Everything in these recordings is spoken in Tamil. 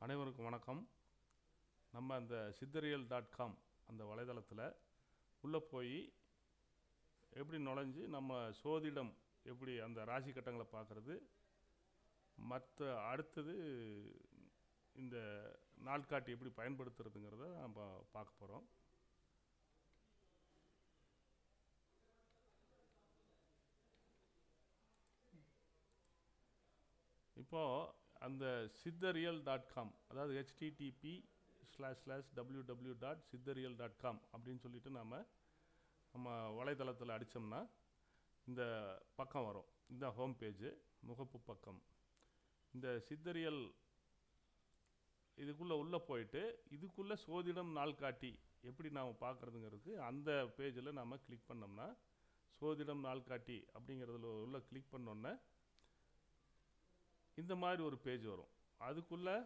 அனைவருக்கும் வணக்கம். நம்ம அந்த சித்தரியல் டாட் காம் அந்த வலைதளத்தில் உள்ளே போய் எப்படி நுழைஞ்சு நம்ம சோதிடம் எப்படி அந்த ராசி கட்டங்களை பார்க்குறது மற்ற அடுத்தது இந்த நாட்காட்டி எப்படி பயன்படுத்துறதுங்கிறத நம்ம பார்க்க போகிறோம் இப்போது அந்த சித்தரியல் டாட் காம் அதாவது HTTP slash slash W W dot Siddhariyal dot com அப்படின்னு சொல்லிட்டு நாம் நம்ம வலைதளத்தில் அடித்தோம்னா இந்த பக்கம் வரும். இந்த ஹோம் பேஜு முகப்பு பக்கம். இந்த சித்தரியல் இதுக்குள்ளே உள்ளே போயிட்டு இதுக்குள்ளே சோதிடம் நாள் காட்டி எப்படி நாம் பார்க்குறதுங்கிறதுக்கு அந்த பேஜில் நாம் கிளிக் பண்ணோம்னா சோதிடம் நாள் காட்டி அப்படிங்கிறதுல உள்ள கிளிக் பண்ணோன்னே இந்த மாதிரி ஒரு பேஜ் வரும். அதுக்குள்ளே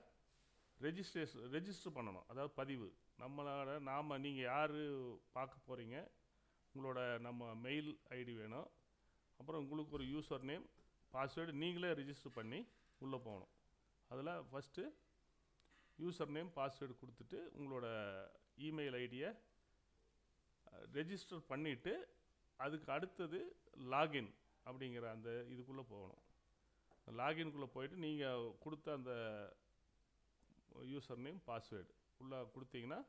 ரெஜிஸ்ட்ரேஷன் ரெஜிஸ்டர் பண்ணணும். அதாவது பதிவு. நம்மளோட நாம் நீங்கள் யார் பார்க்க போகிறீங்க உங்களோட நம்ம மெயில் ஐடி வேணும். அப்புறம் உங்களுக்கு ஒரு யூசர் நேம் பாஸ்வேர்டு நீங்களே ரெஜிஸ்டர் பண்ணி உள்ளே போகணும். அதில் ஃபஸ்ட்டு யூசர் நேம் பாஸ்வேர்டு கொடுத்துட்டு உங்களோட இமெயில் ஐடியை ரெஜிஸ்டர் பண்ணிவிட்டு அதுக்கு அடுத்தது லாகின் அப்படிங்கிற அந்த இதுக்குள்ளே போகணும். லாகின்குள்ளே போயிட்டு நீங்கள் கொடுத்த அந்த யூசர் நேம் பாஸ்வேர்டு உள்ளே கொடுத்தீங்கன்னா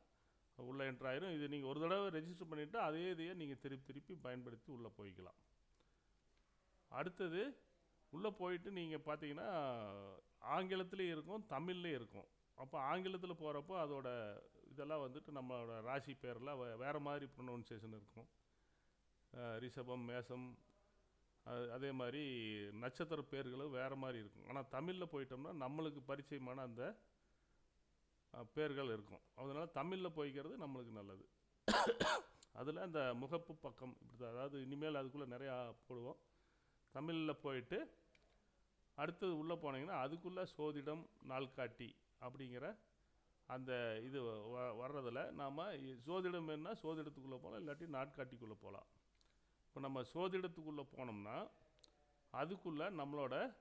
உள்ளே என்ட்ரு ஆயிரும். இது நீங்கள் ஒரு தடவை ரெஜிஸ்டர் பண்ணிவிட்டு அதே இதையே நீங்கள் திருப்பி திருப்பி பயன்படுத்தி உள்ளே போய்க்கலாம். அடுத்தது உள்ளே போயிட்டு நீங்கள் பார்த்தீங்கன்னா ஆங்கிலத்துலேயும் இருக்கும் தமிழ்லேயும் இருக்கும். அப்போ ஆங்கிலத்தில் போகிறப்போ அதோட இதெல்லாம் வந்துட்டு நம்மளோட ராசி பேரெல்லாம் வேறு மாதிரி ப்ரொனவுன்சியேஷன் இருக்கும். ரிஷபம் மேசம் அது அதே மாதிரி நட்சத்திர பேர்களும் வேறு மாதிரி இருக்கும். ஆனால் தமிழில் போயிட்டோம்னா நம்மளுக்கு பரிச்சயமான அந்த பேர்கள் இருக்கும். அதனால் தமிழில் போய்க்கிறது நம்மளுக்கு நல்லது. அதில் அந்த முகப்பு பக்கம் இப்படி தான் அதாவது இனிமேல் அதுக்குள்ளே நிறையா போடுவோம். தமிழில் போயிட்டு அடுத்தது உள்ளே போனீங்கன்னா அதுக்குள்ளே சோதிடம் நாள்காட்டி அப்படிங்கிற அந்த இது வ வர்றதில் நாம் சோதிடம் என்ன சோதிடத்துக்குள்ளே போகலாம் இல்லாட்டி நாட்காட்டிக்குள்ளே போகலாம் இப்போ நம்ம சோதிடத்துக்குள்ளே போனோம்னா அதுக்குள்ளே நம்மளோட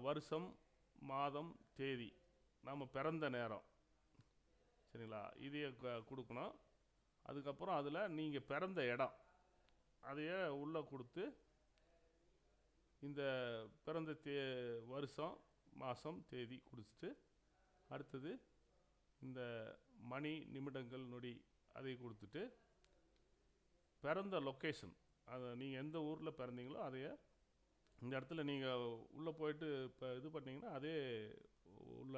வருஷம் மாதம் தேதி நம்ம பிறந்த நேரம். சரிங்களா? இதையே க- கொடுக்கணும். அதுக்கப்புறம் அதில் நீங்கள் பிறந்த இடம். அதையே உள்ளே கொடுத்து இந்த பிறந்த தே வருஷம் மாதம் தேதி கொடுத்துட்டு அடுத்தது இந்த மணி நிமிடங்கள் நொடி அதை கொடுத்துட்டு பிறந்த லொக்கேஷன் அதை நீங்கள் எந்த ஊரில் பிறந்தீங்களோ அதையே இந்த இடத்துல நீங்கள் உள்ளே போயிட்டு இப்போ இது பண்ணிங்கன்னா அதே உள்ள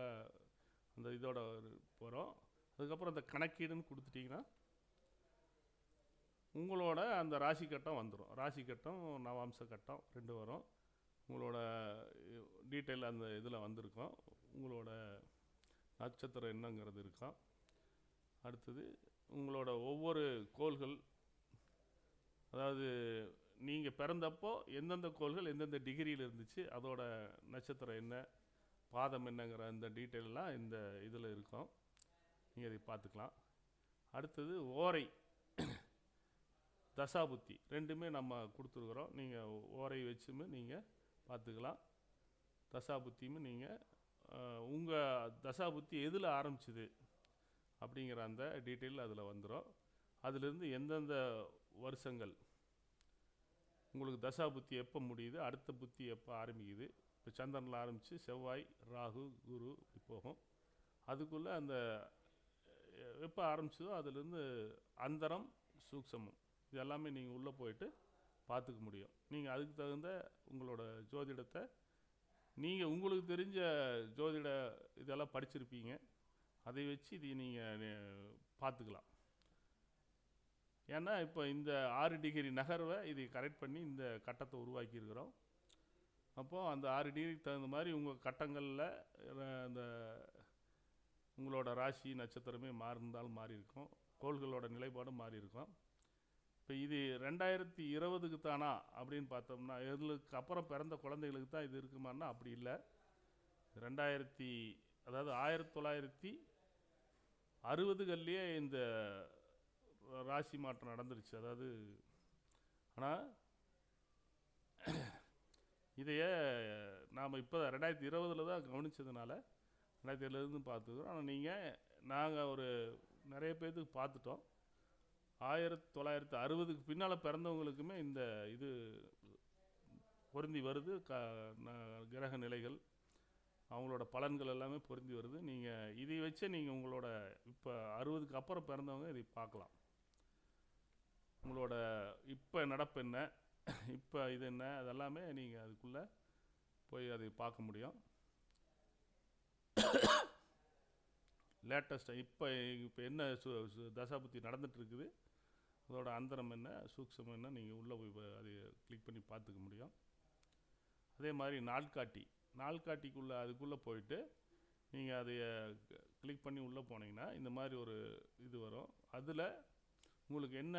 அந்த இதோட போகிறோம் அதுக்கப்புறம் அந்த கணக்கீடுன்னு கொடுத்துட்டிங்கன்னா உங்களோட அந்த ராசி கட்டம் வந்துடும் ராசி கட்டம் நவாம்ச கட்டம் ரெண்டு வரும். உங்களோட டீட்டெயில் அந்த இதில் வந்திருக்கும். உங்களோட நட்சத்திரம் என்னங்கிறது இருக்கும். அடுத்தது உங்களோட ஒவ்வொரு கோள்கள் அதாவது நீங்கள் பிறந்தப்போ எந்தெந்த கோள்கள் எந்தெந்த டிகிரியில் இருந்துச்சு அதோட நட்சத்திரம் என்ன பாதம் என்னங்கிற அந்த டீட்டெயிலெலாம் இந்த இதில் இருக்கும். நீங்கள் இதை பார்த்துக்கலாம். அடுத்தது ஓரை. தசாபுத்தி. ரெண்டுமே நம்ம கொடுத்துருக்குறோம். நீங்கள் ஓரை வச்சுமே நீங்கள் பார்த்துக்கலாம். தசாபுத்தியும் நீங்கள் உங்கள் தசாபுத்தி எதில் ஆரம்பிச்சுது அப்படிங்கிற அந்த டீட்டெயில் அதில் வந்துடும் அதிலிருந்து எந்தெந்த வருஷங்கள். உங்களுக்கு தசா புத்தி எப்போ முடியுது? அடுத்த புத்தி எப்போ ஆரம்பிக்குது? இப்போ சந்திரனில் ஆரம்பித்து செவ்வாய் ராகு குரு இப்படி போகும். அதுக்குள்ளே அந்த எப்போ ஆரம்பிச்சதோ அதுலேருந்து அந்தரம் சூக்ஷமம். இது எல்லாமே நீங்கள் உள்ளே போயிட்டு பார்த்துக்க முடியும். நீங்கள் அதுக்கு தகுந்த உங்களோட ஜோதிடத்தை நீங்கள் உங்களுக்கு தெரிஞ்ச ஜோதிட இதெல்லாம் படிச்சிருப்பீங்க. அதை வச்சு இதை நீங்கள் பார்த்துக்கலாம். ஏன்னா இப்போ இந்த ஆறு டிகிரி நகர்வை இது கரெக்ட் பண்ணி இந்த கட்டத்தை உருவாக்கியிருக்கிறோம். அப்போது அந்த ஆறு டிகிரிக்கு தகுந்த மாதிரி உங்கள் கட்டங்களில் அந்த உங்களோட ராசி நட்சத்திரமே மாறிருந்தாலும் மாறி இருக்கும் கோள்களோட நிலைப்பாடும் மாறி இருக்கும் இப்போ இது ரெண்டாயிரத்தி இருபதுக்கு தானா அப்படின்னு பார்த்தோம்னா எதுக்கு அப்புறம் பிறந்த குழந்தைகளுக்கு தான் இது இருக்குமான்னா அப்படி இல்லை. ரெண்டாயிரத்தி அதாவது ஆயிரத்தி தொள்ளாயிரத்தி அறுபதுகள்லேயே இந்த ராசி மாற்றம் நடந்துருச்சு. அதாவது ஆனால் இதையே நாம் இப்போ ரெண்டாயிரத்தி இருபதில் தான் கவனித்ததுனால ரெண்டாயிரத்தி ஏழுலேருந்து பார்த்துக்கிறோம். ஆனால் நீங்கள் நாங்கள் ஒரு நிறைய பேர்த்துக்கு பார்த்துட்டோம். ஆயிரத்தி தொள்ளாயிரத்தி அறுபதுக்கு பின்னால் பிறந்தவங்களுக்குமே இந்த இது பொருந்தி வருது. க ந- கிரக நிலைகள் அவங்களோட பலன்கள் எல்லாமே பொருந்தி வருது. நீங்கள் இதை வச்சே நீங்கள் உங்களோட இப்போ அறுபதுக்கு அப்புறம் பிறந்தவங்க இதை பார்க்கலாம். உங்களோட இப்போ நடப்பு என்ன? இப்போ இது என்ன? அதெல்லாமே நீங்கள் அதுக்குள்ளே போய் அதை பார்க்க முடியும். லேட்டஸ்ட்டாக இப்போ இப்போ என்ன சு சு தசாபுத்தி நடந்துகிட்ருக்குது அதோட அந்தரம் என்ன சூக்ஷம் என்ன நீங்கள் உள்ளே போய் அதை கிளிக் பண்ணி பார்த்துக்க முடியும். அதே மாதிரி நாள்காட்டி. நாள்காட்டிக்குள்ளே அதுக்குள்ளே போயிட்டு நீங்கள் அதை கிளிக் பண்ணி உள்ளே போனீங்கன்னா இந்த மாதிரி ஒரு இது வரும். அதில் உங்களுக்கு என்ன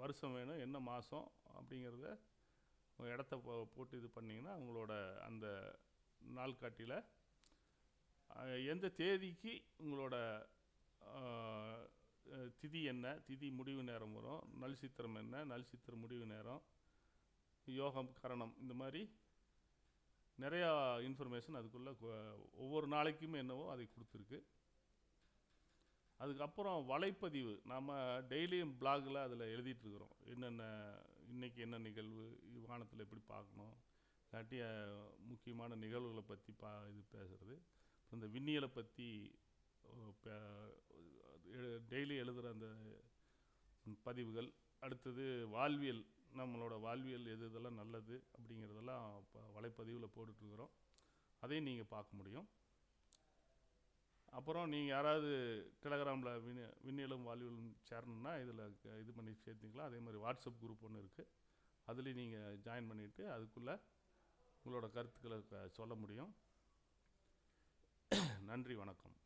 வருஷம் வேணும் என்ன மாதம் அப்படிங்கிறத உங்கள் இடத்த போ போட்டு இது பண்ணிங்கன்னா உங்களோட அந்த நாள்காட்டியில் எந்த தேதிக்கு உங்களோட திதி என்ன? திதி முடிவு நேரம் வரும். நல் சித்திரம் என்ன? நல் சித்திர முடிவு நேரம். யோகம் கரணம் இந்த மாதிரி நிறையா இன்ஃபர்மேஷன் அதுக்குள்ளே ஒவ்வொரு நாளைக்குமே என்னவோ அதை கொடுத்துருக்கு. அதுக்கப்புறம் வலைப்பதிவு. நாம் டெய்லியும் பிளாகில் அதில் எழுதிட்டுருக்குறோம். என்னென்ன இன்றைக்கி என்ன நிகழ்வு வானத்தில் எப்படி பார்க்கணும் இல்லாட்டி முக்கியமான நிகழ்வுகளை பற்றி பா இது பேசுகிறது இந்த விண்ணியலை பற்றி டெய்லி எழுதுகிற அந்த பதிவுகள். அடுத்தது வாழ்வியல். நம்மளோட வாழ்வியல் எது இதெல்லாம் நல்லது அப்படிங்கிறதெல்லாம் இப்போ வலைப்பதிவில் போட்டுட்ருக்குறோம் அதையும் நீங்கள் பார்க்க முடியும். அப்புறம் நீங்கள் யாராவது டெலகிராமில் விண் விண்ணிலும் வாழ்வியலும் சேரணுன்னா இதில் இது பண்ணி சேர்த்திங்களா அதே மாதிரி வாட்ஸ்அப் குரூப் ஒன்று இருக்குது அதுலேயும் நீங்கள் ஜாயின் பண்ணிவிட்டு அதுக்குள்ளே உங்களோட கருத்துக்களை க- சொல்ல முடியும். நன்றி வணக்கம்.